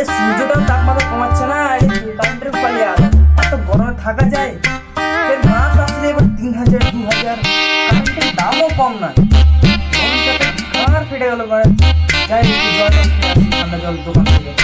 এই সূর্যটাও তাপমাত্রা কমাচ্ছে না, এই কারেন্টের পালিয়ে আলো এত গরমে থাকা যায়। এর মাস আসলে এবার তিন হাজার, দু হাজার। কারেন্টের দামও কম না। কার ফেটে গেল যাই জল ঠান্ডা জল দোকান থেকে।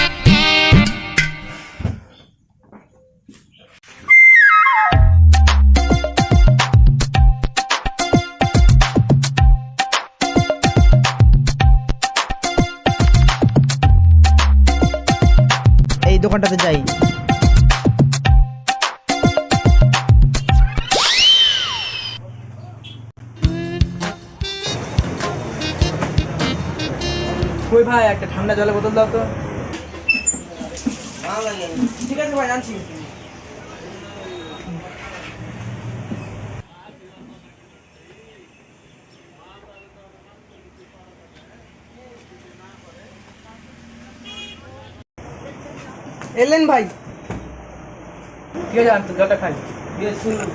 দোকানটাতে যাই। কই ভাই একটা ঠান্ডা জলের বোতল দাও তো। ঠিক আছে ভাই আনছি। এলেন ভাই। ঠিক আছে আনতো জলটা খাই। শুনুন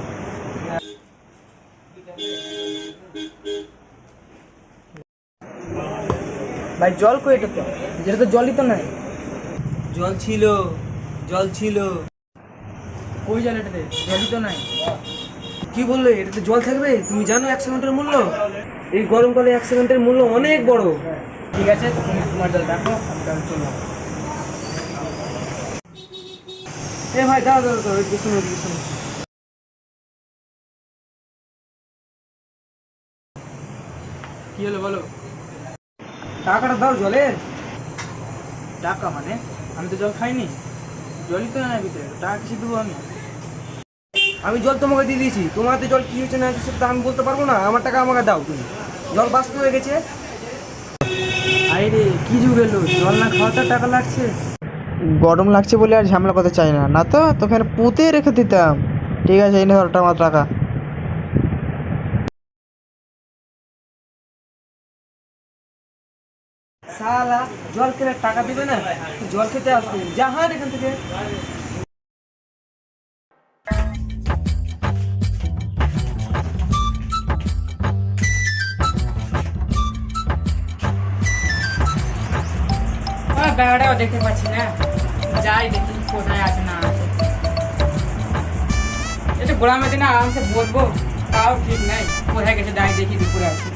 ভাই জল কই এটা তো? যেটা তো জলই তো নাই। জল ছিল জল ছিল। কই জল এটাতে? জলই তো নাই। কি বললে? এটাতে জল থাকবে? তুমি জানো এক সেকেন্ডের মূল্য? এই গরমকালে এক সেকেন্ডের মূল্য অনেক বড়। ঠিক আছে তুমি তোমার জল রাখো আমি চললাম। এ ভাই দাও দাও দাও একটু শোনো কি হলো বলো? টাকাটা দাও জলের। টাকা মানে? আমি তো জল খাইনি। জলই তো নাই ভিতরে টাকা কিছু দেবো আমি? আমি জল তোমাকে দিয়ে দিয়েছি। তোমার হাতে জল কি হয়েছে না হয়েছে সেটা আমি বলতে পারব না। আমার টাকা আমাকে দাও তুমি। জল বাস্ত হয়ে গেছে। আরে, কি যুগ এলো? জল না খাওয়াতে টাকা লাগছে? গরম লাগছে বলে আর ঝামেলা করতে চাই না। না তো, তোকে পুঁতে রেখে দিতাম। ঠিক আছে, এই নে ধর আমার টাকা সালা জল খেলে টাকা দিবে না? জল খেতে আসবে যাহার এখান থেকে। ব্যাগটাও দেখতে পাচ্ছি না যাই দেখি কোথায় আছে না আছে এটা গোড়ামে দিন আরামসে বলব তাও ঠিক নাই কোথায় গেছে যাই দেখি দুপুরে আছে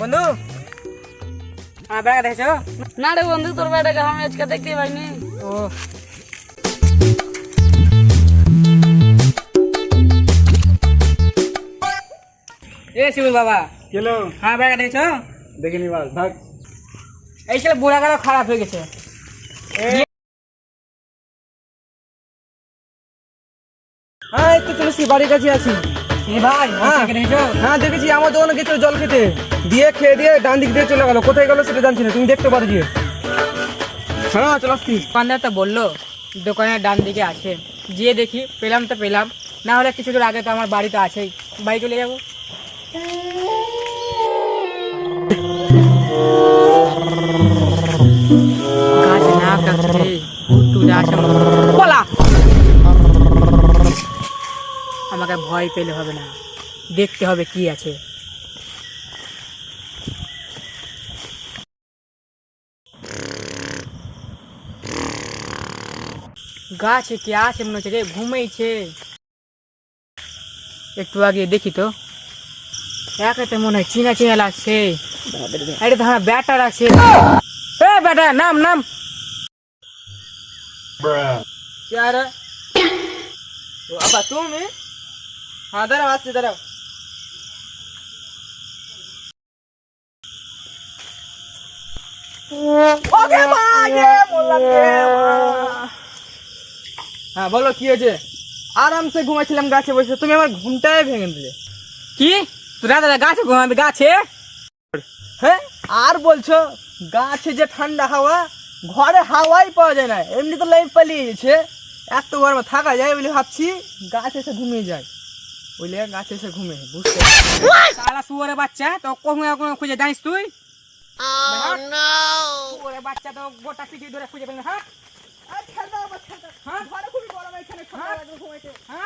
বন্ধু হ্যাঁ ব্যাগ দেখছ না রে বন্ধু তোর বাড়িটাকে আমি আজকে দেখতে পাইনি ও এ শিবুল বাবা। হ্যাঁ দেখছ দেখিনি বাস ভাগ। এই ছেলে বুড়া খারাপ হয়ে গেছে। হ্যাঁ চলেছি বাড়ির কাছে আছি। ভাই হ্যাঁ। দেখছ আমার দোকানে গেছিল জল খেতে। দিয়ে খেয়ে দিয়ে ডান দিক দিয়ে চলে গেল। কোথায় গেল সেটা জানছি না তুমি দেখতে পারো গিয়ে। হ্যাঁ চলে আসছি। দোকানদার তো বলল দোকানের ডান দিকে আছে। গিয়ে দেখি পেলাম তো পেলাম। না হলে কিছু আগে তো আমার বাড়ি তো আছেই। বাড়ি চলে যাব। আমাকে ভয় পেলে হবে না। দেখতে হবে কি আছে। গাছে কে আছে মনে হচ্ছে রে? ঘুমাইছে। একটু আগে দেখি তো। একাতে মনে হয় চিনা চিনা লাগছে। আরে ধর ব্যাটা লাগছে এ নাম নাম। यार আপা তুমি হ্যাঁ দাঁড়াও আসছি দাঁড়াও ওকে মা মোল্লা গে হ্যাঁ বলো কি হয়েছে? আরামসে ঘুমাচ্ছিলাম গাছে বসে। তুমি আমার ঘুমটাই ভেঙে দিলে। কি? তোরা দাদা গাছে ঘুমাবি গাছে? হ্যাঁ আর বলছো গাছে যে ঠান্ডা হাওয়া ঘরে হাওয়াই পাওয়া যায় না। এমনি তো লাইফ পালিয়ে গেছে। এত গরমে থাকা যায় বলে ভাবছি গাছে এসে ঘুমিয়ে যায়। বলে গাছে এসে ঘুমে বুঝতে শালা শুয়ারে বাচ্চা তো কখনো কখনো খুঁজে জানিস তুই? শুয়ারে বাচ্চা তো গোটা পিঠে ধরে খুঁজে পেলেন হ্যাঁ? হ্যাঁ? হ্যাঁ?